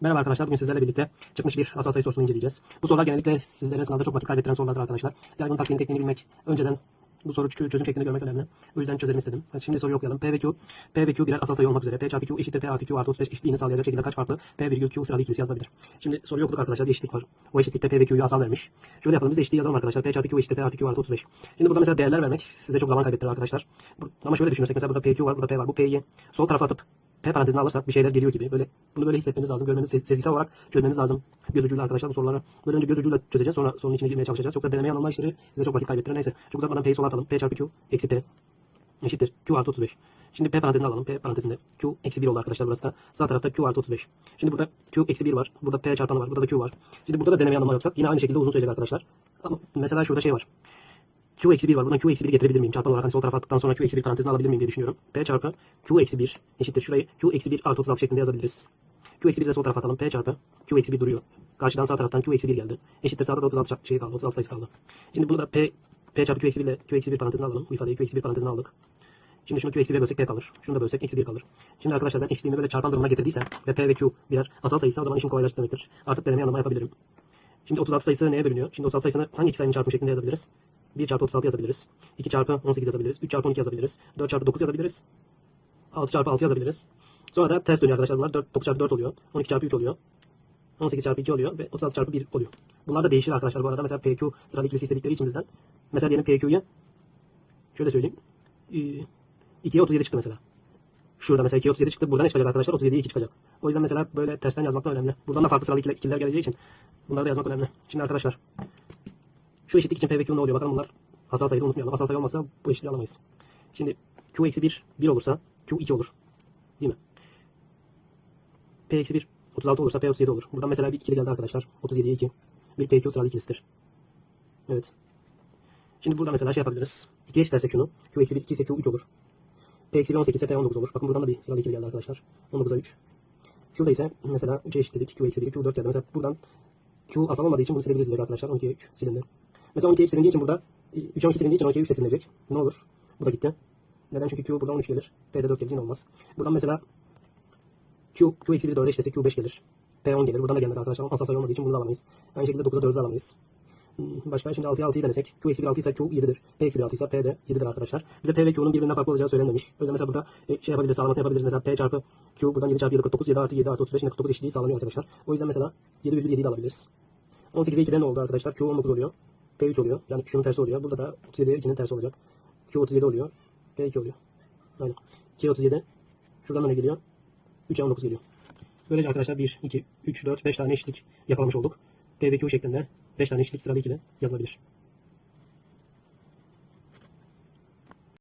Merhaba arkadaşlar. Bugün sizlerle birlikte çıkmış bir asal sayı sorusunu inceleyeceğiz. Bu sorular genellikle sizlere sınavda çok vakit kaybettiren sorulardır arkadaşlar. Yani bunun taktiğini, tekniğini bilmek, önceden bu soru çö- çözüm şeklini görmek önemli. O yüzden çözelim istedim. Şimdi soruyu okuyalım. P ve Q, P ve Q birer asal sayı olmak üzere. P çarpı Q eşittir P artı Q artı 35 eşitliğini sağlayacak şekilde kaç farklı P virgül Q sıralı ikilisi yazılabilir? Şimdi soruyu okuduk arkadaşlar. Bir eşitlik var. O eşitlikte P ve Q'yu asal vermiş. Şöyle yapalım. Biz de eşitliği yazalım arkadaşlar. P çarpı Q eşittir P artı Q artı 35. Şimdi burada mesela değerler vermek size çok zaman kaybettirir arkadaşlar. Ama şöyle düşünürsek mesela burada PQ var, burada P var. Bu P'yi sol tarafa atıp P parantezine alırsak bir şeyler geliyor gibi. Böyle bunu böyle hissetmeniz lazım. Görmeniz, se- sezgisel olarak çözmeniz lazım. Göz ucuyla arkadaşlar bu soruları böyle önce göz ucuyla çözeceğiz. Sonra sorunun içine girmeye çalışacağız. Yoksa deneme yanılma işleri size çok vakit kaybettirir. Neyse. Çok uzatmadan P'yi sola atalım. P çarpı Q eksi P eşittir. Q artı 35. Şimdi P parantezine alalım. P parantezinde Q eksi 1 oldu arkadaşlar burası da. Sağ tarafta Q artı 35. Şimdi burada Q eksi 1 var. Burada P çarpanı var. Burada da Q var. Şimdi burada da deneme yanılma yapsak yine aynı şekilde uzun sürecek arkadaşlar. Ama mesela şurada şey var. Q eksi 1 var. Buradan Q eksi 1 getirebilir miyim? Çarpan olarak hani sol tarafa attıktan sonra Q eksi 1 parantezine alabilir miyim diye düşünüyorum. P çarpı Q eksi 1 eşittir. Şurayı Q eksi 1 artı 36 şeklinde yazabiliriz. Q eksi 1 de sol tarafa atalım. P çarpı Q eksi 1 duruyor. Karşıdan sağ taraftan Q eksi 1 geldi. Eşittir sağda da 36 şey kaldı. 36 sayısı kaldı. Şimdi bunu da P, P çarpı Q eksi 1 ile Q eksi 1 parantezine alalım. Bu ifadeyi Q eksi 1 parantezine aldık. Şimdi şunu Q eksi 1'e bölsek P kalır. Şunu da bölsek eksi 1 kalır. Şimdi arkadaşlar ben eşitliğimi böyle çarpan durumuna getirdiysem ve P ve Q birer asal sayısı o zaman işim kolaylaştı demektir. Artık deneme yanılma yapabilirim. Şimdi 36 sayısı neye bölünüyor? Şimdi 36 sayısını hangi iki sayının çarpımı şeklinde yazabiliriz? 1 çarpı 36 yazabiliriz. 2 çarpı 18 yazabiliriz. 3 çarpı 12 yazabiliriz. 4 çarpı 9 yazabiliriz. 6 çarpı 6 yazabiliriz. Sonra da ters dönüyor arkadaşlar bunlar. 4, 9 çarpı 4 oluyor. 12 çarpı 3 oluyor. 18 çarpı 2 oluyor ve 36 çarpı 1 oluyor. Bunlar da değişir arkadaşlar bu arada. Mesela PQ sıralı ikilisi istedikleri için bizden. Mesela diyelim PQ'yu şöyle söyleyeyim. Ee, 2'ye 37 çıktı mesela. Şurada mesela 2'ye 37 çıktı. Buradan ne çıkacak arkadaşlar? 37'ye 2 çıkacak. O yüzden mesela böyle tersten yazmak da önemli. Buradan da farklı sıralı ikili- ikililer geleceği için bunları da yazmak önemli. Şimdi arkadaşlar şu eşitlik için P ve Q ne oluyor? Bakalım bunlar asal sayıda unutmayalım. Asal sayı olmazsa bu eşitliği alamayız. Şimdi Q eksi 1 1 olursa Q 2 olur. Değil mi? P eksi 1 36 olursa P 37 olur. Buradan mesela bir ikili geldi arkadaşlar. 37'ye 2. Bir PQ sıralı ikilisidir. Evet. Şimdi burada mesela şey yapabiliriz. 2'ye eşitlersek şunu. Q eksi 1 2 ise Q 3 olur. P eksi 1 18 ise P 19 olur. Bakın buradan da bir sıralı ikili geldi arkadaşlar. 19'a 3. Şurada ise mesela 3'e eşitledik. Q eksi 1 Q 4 geldi. Mesela buradan Q asal olmadığı için bunu silebiliriz arkadaşlar. 12'ye 3 silindi. Mesela 12'ye 3 silindiği için burada 3'e 12 silindiği için 12'ye 3 de silinecek. Ne olur? Bu da gitti. Neden? Çünkü Q buradan 13 gelir. P'de 4 gelir. Yine olmaz. Buradan mesela Q, Q eksi 1 4'e eşitlese Q 5 gelir. P 10 gelir. Buradan da gelmedi arkadaşlar. Asal sayı olmadığı için bunu da alamayız. Aynı şekilde 9'a 4'ü de alamayız. Hmm, Başka şimdi 6'ya 6'yı denesek. Q eksi 1 6 ise Q 7'dir. P eksi 1 6 ise P de 7'dir arkadaşlar. Bize P ve Q'nun birbirinden farklı olacağı söylenmemiş. O mesela burada e, şey yapabiliriz, sağlamasını yapabiliriz. Mesela P çarpı Q buradan 7 çarpı 7 49, 7 artı 7 artı 35 yine 49 eşitliği sağlanıyor arkadaşlar. O yüzden mesela 7,7'yi de alabiliriz. 18'e 2'de ne oldu arkadaşlar? Q 19 oluyor. P 3 oluyor. Yani şunun tersi oluyor. Burada da 37'ye 2'nin tersi olacak. Q 37 oluyor. P 2 oluyor. Aynen. 2 37. Şuradan da ne geliyor? 3'e 19 geliyor. Böylece arkadaşlar 1, 2, 3, 4, 5 tane eşitlik yakalamış olduk. P ve Q şeklinde 5 tane eşitlik sıralı ikili yazılabilir.